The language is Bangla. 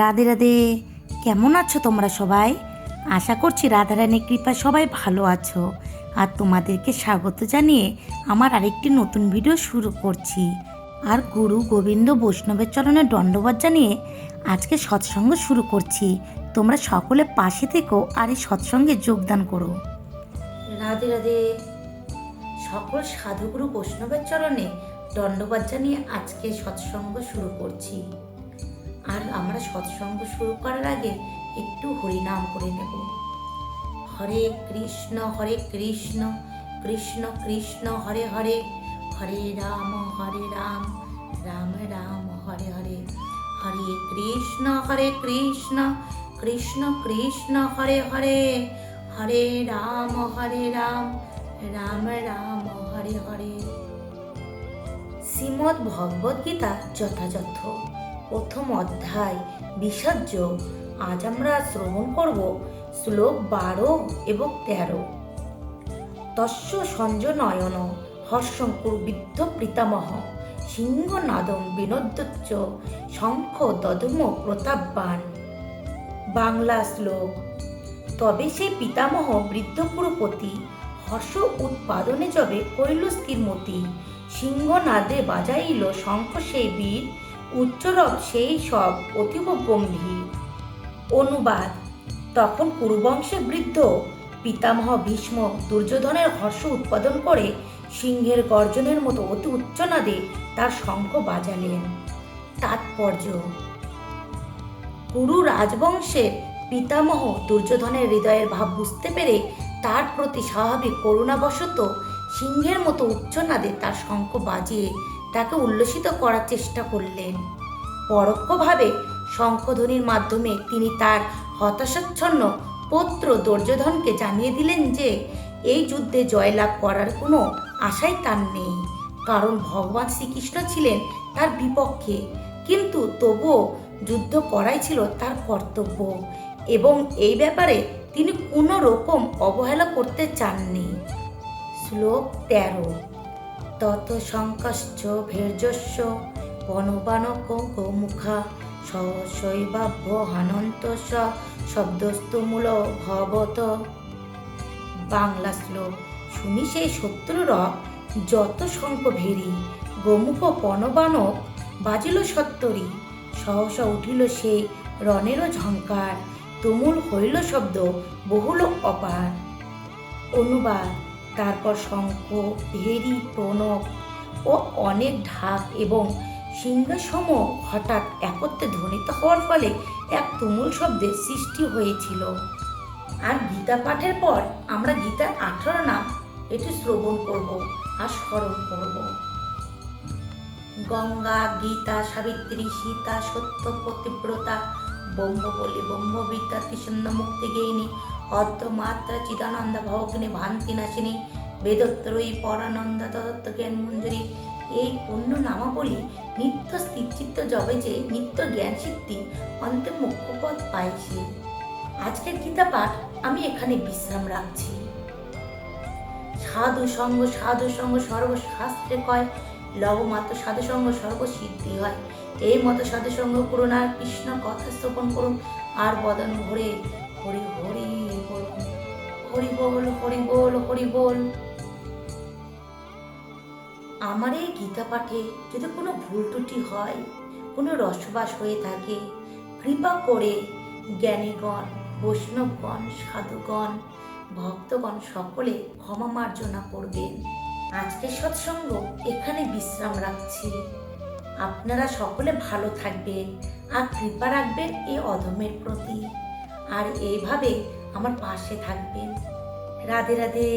রাধে রাধে। কেমন আছো তোমরা সবাই? আশা করছি রাধারানীর কৃপা সবাই ভালো আছো। আর তোমাদেরকে স্বাগত জানিয়ে আমার আরেকটি নতুন ভিডিও শুরু করছি। আর গুরু গোবিন্দ বৈষ্ণবের চরণে দণ্ডবাদ জানিয়ে আজকে সৎসঙ্গ শুরু করছি। তোমরা সকলে পাশে থেকো আর এই সৎসঙ্গে যোগদান করো। রাধে রাধে। সকল সাধুগুরু বৈষ্ণবের চরণে দণ্ডবাদ জানিয়ে আজকে সৎসঙ্গ শুরু করছি। আর আমরা সৎসঙ্গ শুরু করার আগে একটু হরিনাম করে নেব। হরে কৃষ্ণ হরে কৃষ্ণ কৃষ্ণ কৃষ্ণ, হরে হরে হরে রাম হরে রাম রাম রাম, হরে হরে হরে কৃষ্ণ হরে কৃষ্ণ কৃষ্ণ কৃষ্ণ, হরে হরে হরে রাম হরে রাম রাম রাম, হরে হরে। শ্রীমদ্ ভগবদ্গীতা যথাযথ। প্রথম অধ্যায় বিসর্জ আজ আমরা শ্রবণ করব শ্লোক বারো এবং তেরো। তস্য সঞ্জনয়ন হর্ষঙ্কুর বিদ্ধ প্রীতামহ। সিংহ নাদম বিনোদ্যোচ্চ শঙ্খ দদম প্রতাপবান। বাংলা শ্লোক, তবে সেই পিতামহ বৃদ্ধ পুরপতি হর্ষ উৎপাদনে যবে কৈল স্থিরমতি সিংহ নাদে বাজাইল শঙ্খ সেই বীর উচ্চরব সেই সব অতীব গম্ভীর অনুবাদ, তখন কুরুবংশে বৃদ্ধ পিতামহ ভীষ্ম দুর্যোধনের হর্ষ উৎপাদন করে সিংহের গর্জনের মতো অতি উচ্চনাদে তার শঙ্খ বাজালেন। তাৎপর্য, কুরু রাজবংশের পিতামহ দুর্যোধনের হৃদয়ের ভাব বুঝতে পেরে তার প্রতি স্বাভাবিক করুণাবশত সিংহের মতো উচ্চনাদে তার শঙ্খ বাজিয়ে তাকে উল্লসিত করার চেষ্টা করলেন। পরোক্ষভাবে শঙ্খধ্বনির মাধ্যমে তিনি তার হতাশাচ্ছন্ন পুত্র দুর্যোধনকে জানিয়ে দিলেন যে, এই যুদ্ধে জয়লাভ করার কোনো আশাই তার নেই। কারণ ভগবান শ্রীকৃষ্ণ ছিলেন তার বিপক্ষে, কিন্তু তবুও যুদ্ধ করাই ছিল তার কর্তব্য এবং এই ব্যাপারে তিনি কোনো রকম অবহেলা করতে চাননি। শ্লোক তেরো। তত শঙ্কশ্চ ভের্যস্য বনবানক গোমুখা সশৈবাভ্য হানন্ত শব্দস্তমূল ভবত। বাংলা শ্লোক। শুনি সেই শত্রুর যত শঙ্খ ভেরি, গোমুখ পণবানক বাজিল সত্তরী। সহসা উঠিল সেই রণেরও ঝঙ্কার তুমুল হইল শব্দ বহুল অপার। অনুবাদ। তারপর শঙ্খ, ভেরি, প্রণব ও অনেক ঢাক এবং সিংহসম হঠাৎ একত্রে ধ্বনিত হওয়ার ফলে এক তুমুল শব্দের সৃষ্টি হয়েছিল। আর গীতা পাঠের পর আমরা গীতার আঠারো নাম এটি শ্রবণ করব আর স্মরণ করব। গঙ্গা, গীতা, সাবিত্রী, সীতা, সত্য পতিব্রতা ব্রহ্ম বলি ব্রহ্ম বিদ্যা কৃষ্ণ মুক্তি গেইনি অর্ধ মাত্রা চিদানন্দ ভগিনী, ভান্তি নাশিনী বেদত্রয়ী পরানন্দ তদত্ত জ্ঞান মঞ্জুরি। এই পূর্ণ নামাবলী নিত্য স্থিরচিত্ত জবে যে নিত্য জ্ঞান সিদ্ধি অন্তে মুখ্যপদ পাইছি। আজকের গীতা পাঠ আমি এখানে বিশ্রাম রাখছি। সাধু সঙ্গ সাধু সঙ্গ সর্বশাস্ত্রে কয় লবমাত্র সাধু সঙ্গ সর্বসিদ্ধি হয়। এই মতো সাধুসঙ্গ করুন আর কৃষ্ণ কথা স্থাপন করুন। আর বদন ভরে হরি হরি বলুন হরি বল হরি বল হরি বল। আমার এই গীতা পাঠে যদি কোনো ভুল ত্রুটি হয়, কোনো রসবাস হয়ে থাকে, কৃপা করে জ্ঞানীগণ, বৈষ্ণবগণ, সাধুগণ, ভক্তগণ সকলে ক্ষমা মার্জনা করবেন। আজকের সৎসঙ্গ, এখানে বিশ্রাম রাখছি। আপনারা সকলে ভালো থাকবেন আর কৃপা রাখবেন এই অধমের প্রতি। আর এইভাবে আমার পাশে থাকবেন। রাধে রাধে।